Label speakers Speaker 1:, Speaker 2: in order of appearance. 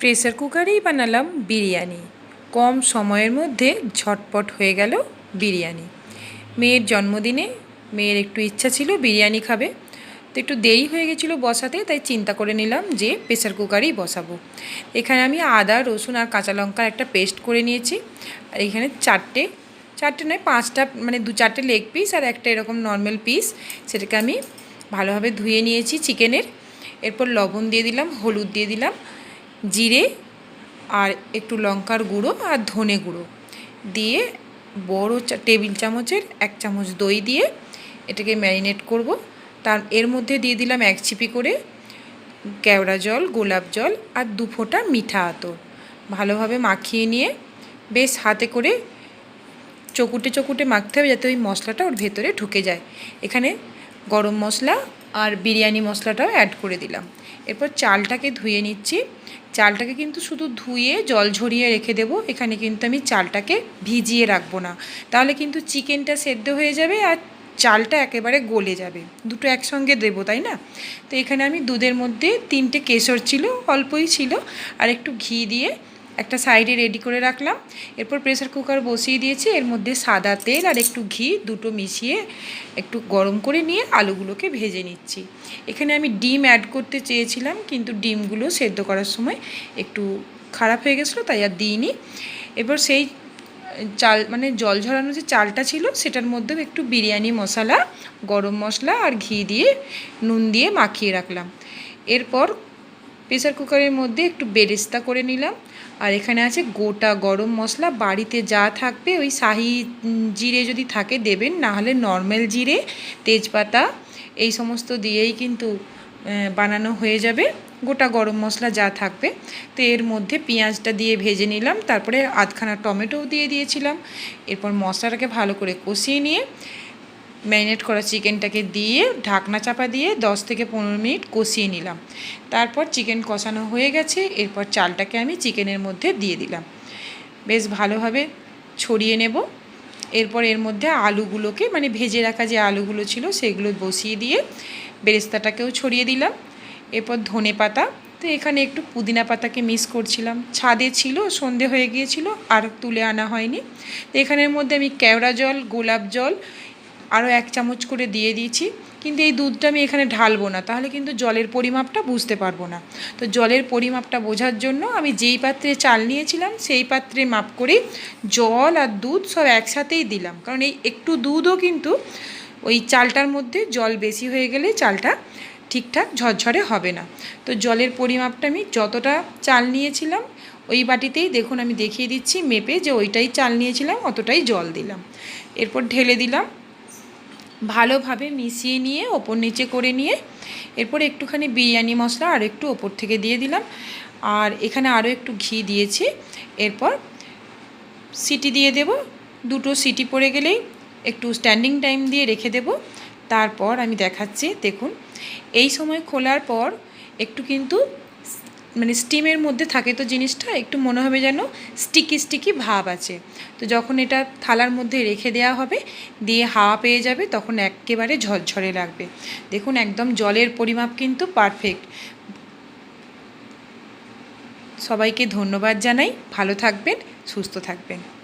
Speaker 1: Pressure কুকারেই বানালাম বিরিয়ানি। কম সময়ের মধ্যে ঝটপট হয়ে গেল বিরিয়ানি। মেয়ের জন্মদিনে মেয়ের একটু ইচ্ছা ছিল বিরিয়ানি খাবে। তো একটু দেরি হয়ে গেছিল বসাতে, তাই চিন্তা করে নিলাম যে প্রেসার কুকারেই বসাবো। এখানে আমি আদা, রসুন আর কাঁচা লঙ্কার একটা পেস্ট করে নিয়েছি। আর এখানে চারটে চারটে নয়, পাঁচটা মানে দু চারটে লেগ পিস আর একটা এরকম নর্মাল পিস। সেটাকে আমি ভালোভাবে ধুয়ে নিয়েছি চিকেনের। এরপর লবণ দিয়ে দিলাম, হলুদ দিয়ে দিলাম। জিরে আর একটু লঙ্কার গুঁড়ো আর ধনে গুঁড়ো। দিয়ে বড় টেবিল চামচের এক চামচ দই দিয়ে এটাকে ম্যারিনেট করব। তার, এর মধ্যে দিয়ে দিলাম এক ছিপি করে কেওড়া জল, গোলাপ জল আর দু ফোঁটা মিঠা আতর। ভালোভাবে মাখিয়ে নিয়ে বেশ হাতে করে চকুটে চকুটে মাখতে হবে যাতে ওই মশলাটা ওর ভেতরে ঢুকে যায়। এখানে গরম মশলা আর বিরিয়ানি মশলাটাও অ্যাড করে দিলাম। এরপর চালটাকে ধুয়ে নিচ্ছি। চালটাকে কিন্তু শুধু ধুয়ে জল ঝরিয়ে রেখে দেবো। এখানে কিন্তু আমি চালটাকে ভিজিয়ে রাখব না। তাহলে কিন্তু চিকেনটা সেদ্ধ হয়ে যাবে আর চালটা একেবারে গলে যাবে। দুটো একসঙ্গে দেবো, তাই না? তো এখানে আমি দুধের মধ্যে তিনটে কেশর ছিল, অল্পই ছিল। আর একটু ঘি দিয়ে একটা সাইডে রেডি করে রাখলাম। এরপর প্রেসার কুকার বসিয়ে দিয়েছি। এর মধ্যে সাদা তেল আর একটু ঘি দুটো মিশিয়ে একটু গরম করে নিয়ে আলুগুলোকে ভেজে নিচ্ছি। এখানে আমি ডিম অ্যাড করতে চেয়েছিলাম, কিন্তু ডিমগুলো সেদ্ধ করার সময় একটু খারাপ হয়ে গেছিল, তাই আর দিইনি। এবার সেই চাল মানে জল ঝরানো যে চালটা ছিল, সেটার মধ্যেও একটু বিরিয়ানি মশলা, গরম মশলা আর ঘি দিয়ে নুন দিয়ে মাখিয়ে রাখলাম। এরপর প্রেসার কুকারের মধ্যে একটু বেরেস্তা করে নিলাম। আর এখানে আছে গোটা গরম মশলা। বাড়িতে যা থাকবে ওই শাহি জিরে যদি থাকে দেবেন না হলে নর্মাল জিরে, তেজপাতা, এই সমস্ত দিয়েই কিন্তু বানানো হয়ে যাবে। গোটা গরম মশলা যা থাকবে। তো এর মধ্যে পেঁয়াজটা দিয়ে ভেজে নিলাম। তারপরে আধখানা টমেটোও দিয়ে দিয়েছিলাম। এরপর মশলাটাকে ভালো করে কষিয়ে নিয়ে ম্যারিনেট করা চিকেনটাকে দিয়ে, ঢাকনা চাপা দিয়ে দশ থেকে পনেরো মিনিট কষিয়ে নিলাম। তারপর চিকেন কষানো হয়ে গেছে, এরপর চালটাকে আমি চিকেনের মধ্যে দিয়ে দিলাম। বেশ ভালোভাবে ছড়িয়ে নেব। এরপর এর মধ্যে আলুগুলোকে মানে ভেজে রাখা যে আলুগুলো ছিল সেগুলো বসিয়ে দিয়ে বেরেস্তাটাকেও ছড়িয়ে দিলাম। এরপর ধনে পাতা, তো এখানে একটু পুদিনা পাতাকে মিস করছিলাম। ছাদে ছিল, সন্ধে হয়ে গিয়েছিল, আর তুলে আনা হয়নি। তো এখানের মধ্যে আমি কেওড়া জল, গোলাপ জল আরও এক চামচ করে দিয়ে দিয়েছি। কিন্তু এই দুধটা আমি এখানে ঢালবো না, তাহলে কিন্তু জলের পরিমাপটা বুঝতে পারব না। তো জলের পরিমাপটা বোঝার জন্য আমি যেই পাত্রে চাল নিয়েছিলাম, সেই পাত্রে মাপ করেই জল আর দুধ সব একসাথেই দিলাম। কারণ এই একটু দুধও কিন্তু ওই চালটার মধ্যে জল বেশি হয়ে গেলে চালটা ঠিকঠাক ঝরঝরে হবে না। তো জলের পরিমাপটা আমি যতটা চাল নিয়েছিলাম, ওই বাটিতেই দেখুন আমি দেখিয়ে দিচ্ছি, মেপে যে ওইটাই চাল নিয়েছিলাম, অতটাই জল দিলাম। এরপর ঢেলে দিলাম। ভালোভাবে মিশিয়ে নিয়ে, ওপর নিচে করে নিয়ে, এরপর একটুখানি বিরিয়ানি মশলা আর একটু ওপর থেকে দিয়ে দিলাম। আর এখানে আরও একটু ঘি দিয়েছি। এরপর সিটি দিয়ে দেব। দুটো সিটি পড়ে গেলেই একটু স্ট্যান্ডিং টাইম দিয়ে রেখে দেব। তারপর আমি দেখাচ্ছি, দেখুন। এই সময় খোলার পর একটু কিন্তু মানে স্টিমের মধ্যে থাকে তো জিনিসটা, একটু মনে হবে যেন স্টিকি স্টিকি ভাব আছে। তো যখন এটা থালার মধ্যে রেখে দেওয়া হবে, দিয়ে হাওয়া পেয়ে যাবে, তখন একেবারে ঝরঝরে লাগবে। দেখুন, একদম জলের পরিমাপ কিন্তু পারফেক্ট সবাইকে ধন্যবাদ জানাই। ভালো থাকবেন, সুস্থ থাকবেন।